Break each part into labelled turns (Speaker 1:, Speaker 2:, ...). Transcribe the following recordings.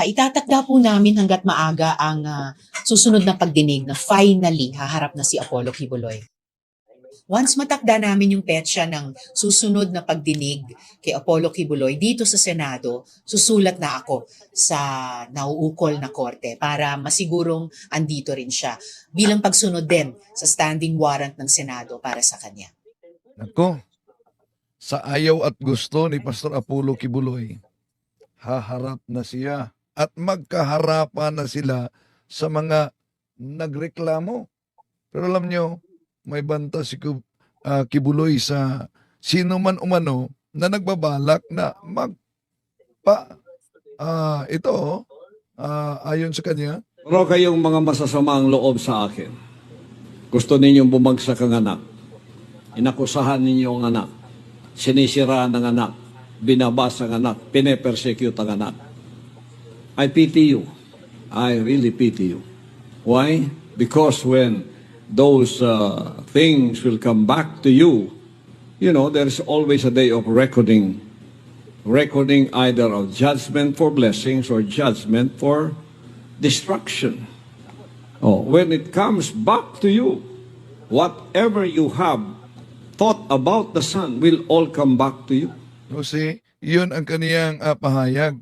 Speaker 1: Ah, itatakda po namin hanggat maaga ang ah, susunod na pagdinig na finally haharap na si Apollo Kibuloy. Once matakda namin yung petsa ng susunod na pagdinig kay Apollo Kibuloy dito sa Senado, susulat na ako sa nauukol na korte para masigurong andito rin siya bilang pagsunod din sa standing warrant ng Senado para sa kanya.
Speaker 2: Nako, sa ayaw at gusto ni Pastor Apollo Kibuloy, haharap na siya at magkaharapan na sila sa mga nagreklamo. Pero alam nyo, may banta si ah, Kibuloy sa sino man umano na nagbabalak na magpa ah, ito ah, ayon sa kanya
Speaker 3: Pero kayong mga masasamang loob sa akin. Gusto ninyong bumagsak ang anak. Inakusahan ninyo ang anak. Sinisiraan ang anak. Binabasa ang anak. Pinepersecute ang anak. I pity you. I really pity you. Why? Because when those uh, things will come back to you, you know, there's always a day of reckoning. Reckoning either of judgment for blessings or judgment for destruction. Oh, when it comes back to you, whatever you have thought about the Son will all come back to you.
Speaker 2: Kasi yun ang kaniyang ah, pahayag.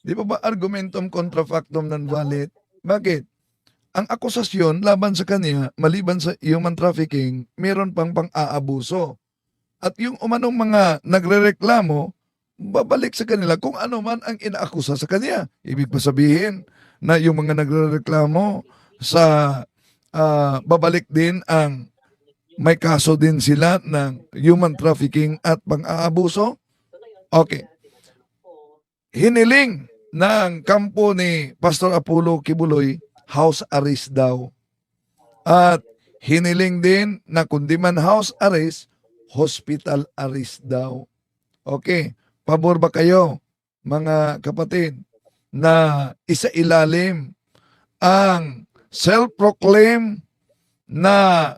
Speaker 2: Di ba ba argumentum contra factum non valid? Bakit? Ang akusasyon laban sa kanya, maliban sa human trafficking, meron pang pang-aabuso. At yung umanong mga nagrereklamo, babalik sa kanila kung ano man ang inaakusa sa kanya. Ibig pa sabihin na yung mga nagrereklamo sa ah, babalik din ang may kaso din sila ng human trafficking at pang-aabuso. Okay. Hiniling ng kampo ni Pastor Apollo Kibuloy, house arrest daw. At hiniling din na kundi man house arrest, hospital arrest daw. Okay. Pabor ba kayo, mga kapatid, na isa ilalim ang self-proclaim na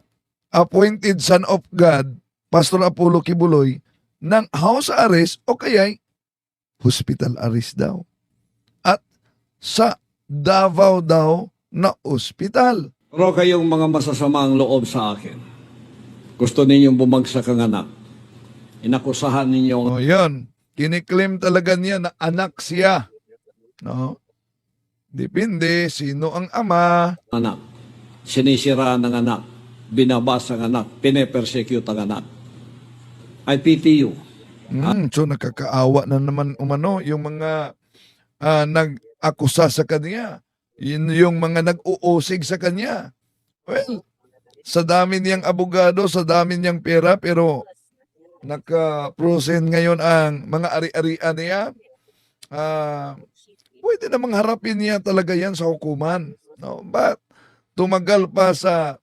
Speaker 2: appointed son of God, Pastor Apollo Kibuloy, ng house arrest o kaya'y hospital arrest daw. Sa Davao daw na ospital.
Speaker 3: Pero kayong mga masasamang loob sa akin, gusto ninyong bumagsak ang anak. Inakusahan ninyo ang
Speaker 2: O yan, kiniklaim talaga niya na anak siya. No? Depende sino ang ama.
Speaker 3: anak. Sinisiraan ng anak. Binabasa ang anak. Pinepersecute ang anak. I pity you.
Speaker 2: Mm, so nakakaawa na naman umano yung mga ah, nag-akusa sa kanya. Yun yung mga nag-uusig sa kanya. Well, sa dami niyang abogado, sa dami niyang pera, pero naka-present ngayon ang mga ari-arian niya, ah, pwede namang harapin niya talaga yan sa hukuman. No? But tumagal pa sa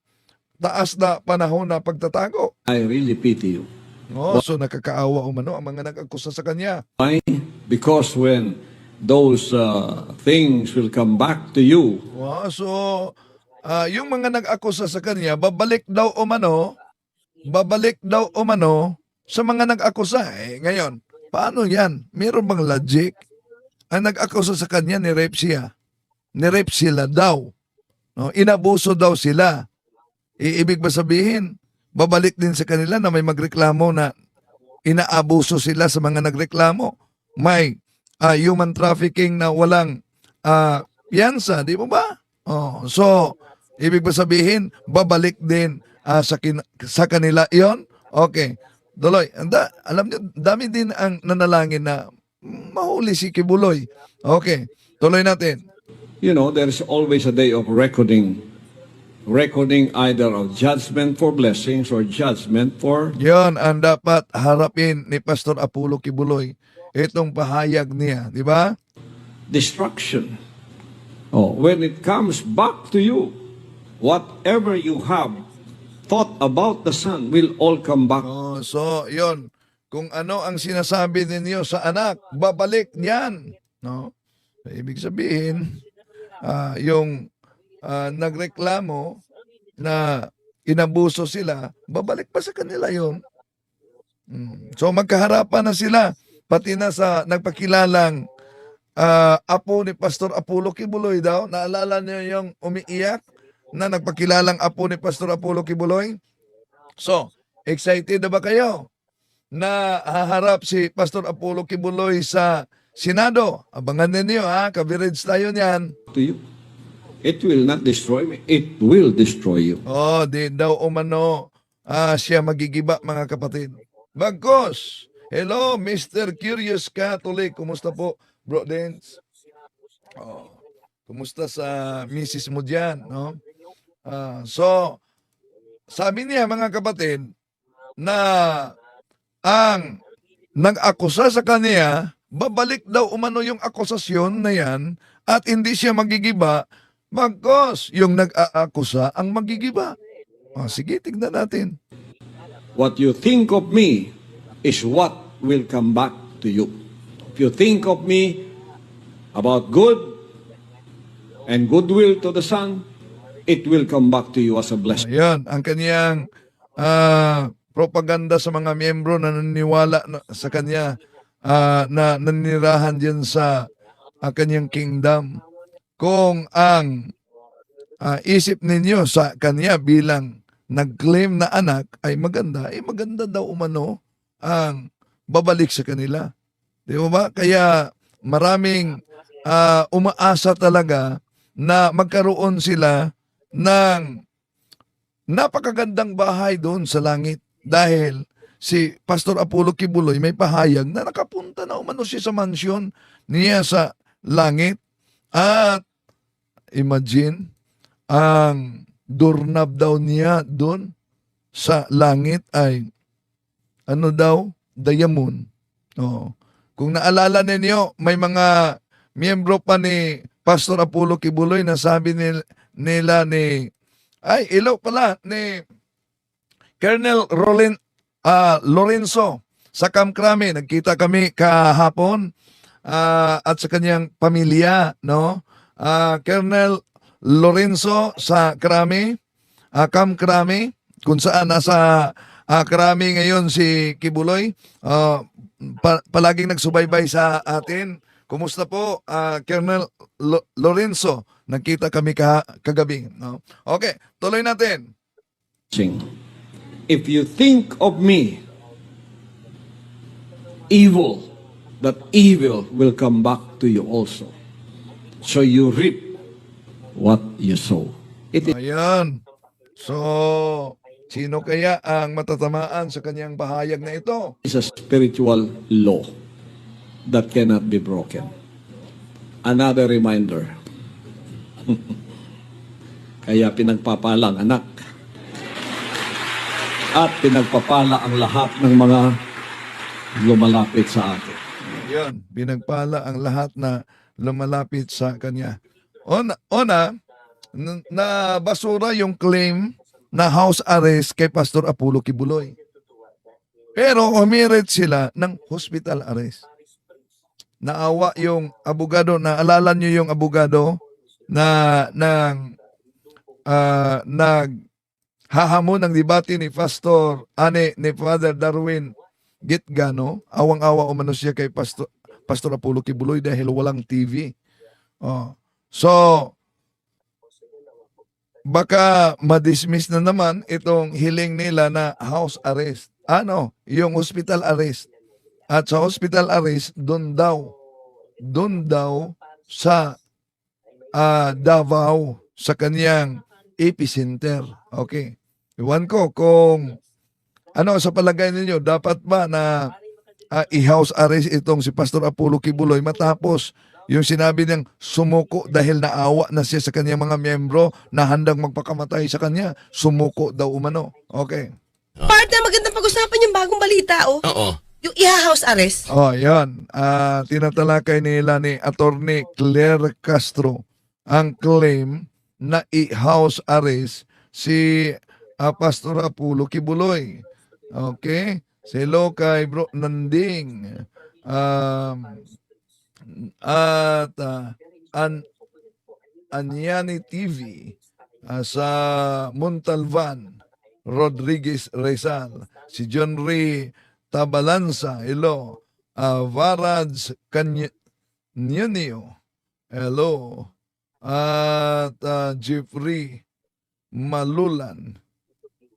Speaker 2: taas na panahon na pagtatago.
Speaker 3: I really pity you.
Speaker 2: No? So nakakaawa umano ang mga nag-akusa sa kanya.
Speaker 3: Why? Because when those uh, things will come back to you,
Speaker 2: Wow, so ah, yung mga nag-akusa sa kanya, babalik daw umano, babalik daw umano sa mga nag-akusa. Eh, ngayon, paano yan? Meron bang logic? Ang nag-akusa sa kanya, ni-rape siya. Ni-rape sila daw. No? Inabuso daw sila. Iibig ba sabihin, babalik din sa kanila na may magreklamo na inaabuso sila sa mga nagreklamo. May ah, human trafficking na walang ah, piyansa, di mo ba? Oh, so, ibig ba sabihin, babalik din ah, sa, kin- sa kanila yon Okay. Doloy, anda, alam niyo, dami din ang nanalangin na mahuli si Kibuloy. Okay. Tuloy natin.
Speaker 3: you know, there's always a day of reckoning. Reckoning either of judgment for blessings or judgment for
Speaker 2: Yon ang dapat harapin ni Pastor Apollo Kibuloy. Itong pahayag niya, di ba?
Speaker 3: destruction. Oh, when it comes back to you, whatever you have thought about the Son will all come back.
Speaker 2: Oh, so, yon Kung ano ang sinasabi ninyo sa anak, babalik niyan. No? Ibig sabihin, ah, yung ah, nagreklamo na inabuso sila, babalik pa sa kanila yon. Mm. So magkaharapan na sila, pati na sa nagpakilalang ah, apo ni Pastor Apollo Kibuloy daw. Naalala niyo yung umiiyak na nagpakilalang apo ni Pastor Apollo Kibuloy? So, excited na ba kayo na haharap si Pastor Apollo Kibuloy sa Senado? Abangan ninyo ha, coverage tayo niyan.
Speaker 3: to you. It will not destroy me. It will destroy you.
Speaker 2: Oh, di daw umano ah, siya magigiba mga kapatid. Bagkos! Hello, Mr. Curious Catholic. Kumusta po, Bro Dance? Oh, kumusta sa misis mo dyan, no? Ah, so, sabi niya mga kapatid na ang nag-akusa sa kanya, babalik daw umano yung akusasyon na yan at hindi siya magigiba Bagkos, yung nag-aakusa ang magigiba. O, sige, tignan natin.
Speaker 3: What you think of me is what will come back to you. If you think of me about good and goodwill to the Son, it will come back to you as a blessing.
Speaker 2: Ayan, ang kaniyang ah, propaganda sa mga miyembro na naniniwala na- sa kanya ah, na nanirahan diyan sa ah, kanyang kingdom. Kung ang ah, isip ninyo sa kanya bilang nag-claim na anak ay maganda, eh maganda daw umano ang babalik sa kanila. Di ba ba? Kaya maraming ah, umaasa talaga na magkaroon sila ng napakagandang bahay doon sa langit dahil si Pastor Apollo Kibuloy may pahayag na nakapunta na umano siya sa mansyon niya sa langit at imagine ang doorknob daw niya doon sa langit ay ano daw diamond. Oh. Kung naalala ninyo, may mga miyembro pa ni Pastor Apollo Kibuloy na sabi nil- nila ni ay ilo pala ni Colonel Rolin ah, Lorenzo sa Kamkrami nagkita kami kahapon ah, at sa kanyang pamilya no Ah, Colonel Lorenzo sa Krami ah, Kamkrami kung saan nasa ah, Krami ngayon si Kibuloy ah, pa- palaging nagsubaybay sa atin Kumusta po, ah, Colonel Lo- Lorenzo? Nagkita kami ka kagabi. No? Okay, tuloy natin.
Speaker 3: If you think of me evil, that evil will come back to you also. So you reap what you sow. It
Speaker 2: Ayan. So, sino kaya ang matatamaan sa kanyang pahayag na ito?
Speaker 3: is a spiritual law that cannot be broken. Another reminder. Kaya pinagpapala ang anak. At pinagpapala ang lahat ng mga lumalapit sa atin.
Speaker 2: Ayan, binagpala ang lahat na lumalapit sa kanya. Ona, ona na basura yung claim na house arrest kay Pastor Apollo Kibuloy. Pero umirit sila ng hospital arrest. Naawa yung abogado, naalala niyo yung abogado na ng ah, nag hahamon ng debate ni Pastor, ane ni Father Darwin Gitgano, awang-awa umano siya kay Pastor, Pastor Apollo Kibuloy dahil walang TV. Oh. So, baka madismiss na naman itong hiling nila na house arrest. Ano? Yung hospital arrest. At sa hospital arrest, doon daw, doon daw sa ah, Davao, sa kanyang epicenter. Okay. Iwan ko kung ano sa palagay ninyo, dapat ba na ah, i-house arrest itong si Pastor Apollo Kibuloy matapos yung sinabi niyang sumuko dahil naawa na siya sa kanyang mga miyembro na handang magpakamatay sa kanya. Sumuko daw umano. Okay.
Speaker 4: Partner, magandang pag-usapan yung bagong balita, oh.
Speaker 5: Oo.
Speaker 4: Yung iha-house arrest.
Speaker 2: Oh, yan. Ah, tinatalakay nila ni Attorney Claire Castro ang claim na i-house arrest si ah, Pastor Apollo Kibuloy. Okay? Si Lokay Bro Nanding. Um, at ah, an Anyani TV ah, sa Montalvan, Rodriguez Rizal, si John Ray Tabalansa, hello, uh, Varaj Kany Nino. Hello. At ah, Jeffrey Malulan.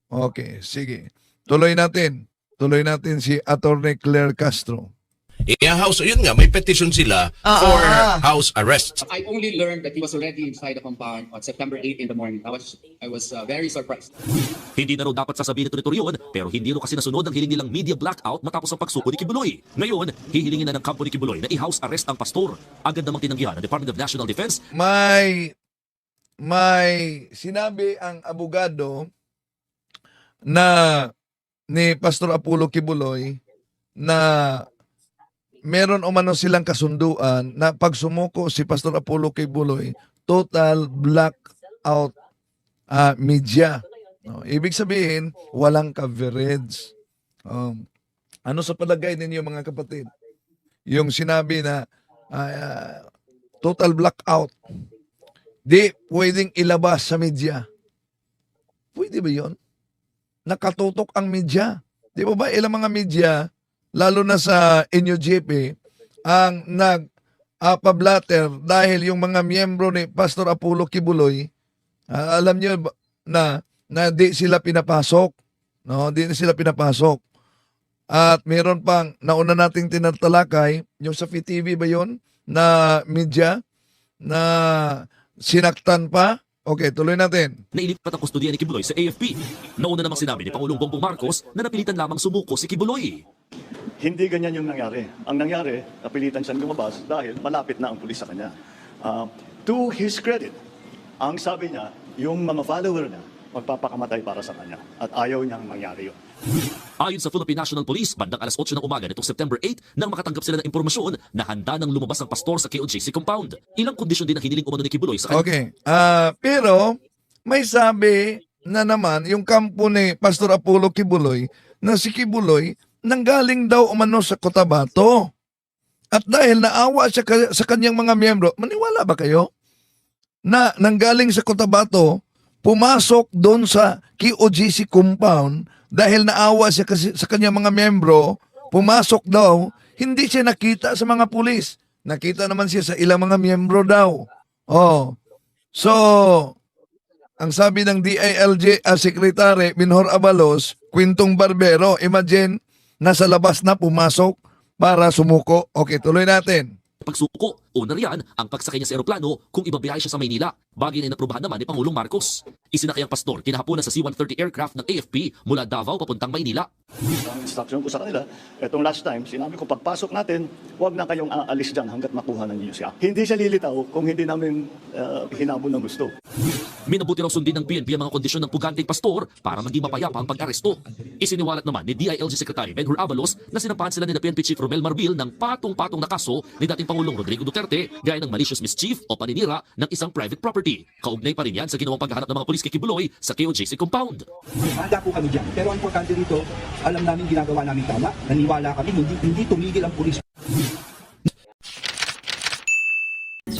Speaker 2: Okay, sige. Tuloy natin. Tuloy natin si Attorney Claire Castro.
Speaker 5: I-house, yun nga, may petition sila
Speaker 4: Ah,
Speaker 5: for
Speaker 4: ah, ah.
Speaker 5: house arrest.
Speaker 6: I only learned that he was already inside the compound on September 8 in the morning. I was I was uh, very surprised.
Speaker 7: Hindi na raw dapat sasabihin ito nito yun, pero hindi raw kasi nasunod ang hiling nilang media blackout matapos ang pagsuko ni Kibuloy. Ngayon, hihilingin na ng kampo ni Kibuloy na i-house arrest ang pastor. Agad namang tinanggihan ng Department of National Defense
Speaker 2: May may sinabi ang abogado na ni Pastor Apollo Kibuloy na meron umano silang kasunduan na pag sumuko si Pastor Apollo Kibuloy, total blackout ah, media. No, ibig sabihin, walang coverage. Um, ano sa palagay ninyo mga kapatid? Yung sinabi na ah, total blackout di pwedeng ilabas sa media. Pwede ba yon? Nakatutok ang media. Di ba ba ilang mga media, lalo na sa NUGP, ang nag uh, pablatter dahil yung mga miyembro ni Pastor Apollo Kibuloy, ah, alam niyo na na di sila pinapasok. No, di sila pinapasok. At meron pang nauna nating tinatalakay, yung sa FTV ba yon na media na sinaktan pa. Okay, tuloy natin.
Speaker 7: na ilipat ang kustodiya ni Kibuloy sa AFP. Nauna namang sinabi ni Pangulong Bongbong Marcos na napilitan lamang sumuko si Kibuloy.
Speaker 8: Hindi ganyan yung nangyari. Ang nangyari, napilitan siyang lumabas dahil malapit na ang pulis sa kanya. Ah, to his credit, ang sabi niya, yung mga follower niya, magpapakamatay para sa kanya. At ayaw niyang mangyari yun.
Speaker 7: Ayon sa Philippine National Police, bandang alas 8 ng umaga nitong September 8 nang makatanggap sila ng impormasyon na handa nang lumabas ang pastor sa KOJC compound. Ilang kondisyon din ang hiniling umano ni Kibuloy sa kanya.
Speaker 2: Okay. Ah, pero may sabi na naman yung kampo ni Pastor Apollo Kibuloy na si Kibuloy nanggaling daw umano sa Cotabato. At dahil naawa siya sa kanyang mga miyembro, maniwala ba kayo? Na nanggaling sa Cotabato, pumasok doon sa KOGC compound dahil naawa siya kasi sa kanyang mga miyembro, pumasok daw, hindi siya nakita sa mga pulis. Nakita naman siya sa ilang mga miyembro daw. Oh. So, ang sabi ng DILG uh, Secretary Minhor Abalos, Quintong Barbero, imagine, nasa labas na pumasok para sumuko. Okay, tuloy natin.
Speaker 7: Pagsuko, una riyan ang pagsakay niya sa eroplano kung ibabiyahe siya sa Maynila. Bagay na inaprubahan naman ni Pangulong Marcos. Isinakay ang pastor kinahaponan sa C-130 aircraft ng AFP mula Davao papuntang Maynila.
Speaker 8: Ang instruction ko sa kanila, etong last time, sinabi ko pagpasok natin, huwag na kayong aalis dyan hanggat makuha na ninyo siya. Hindi siya lilitaw kung hindi namin uh, hinabol ng gusto.
Speaker 7: Minabuti raw sundin ng PNP ang mga kondisyon ng puganteng pastor para maging mapayapa ang pag-aresto. Isiniwalat naman ni DILG Secretary Benhur Abalos na sinampahan sila ni PNP Chief Romel Marbil ng patong-patong na kaso ni dating Pangulong Rodrigo Duterte gaya ng malicious mischief o paninira ng isang private property. Kaugnay pa rin yan sa ginawang paghahanap ng mga pulis kay Kibuloy sa KOJC compound.
Speaker 9: Handa po kami dyan. Pero ang importante dito, alam namin ginagawa namin tama. Naniwala kami, hindi, hindi tumigil ang pulis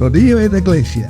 Speaker 2: Rodillo et Iglesia,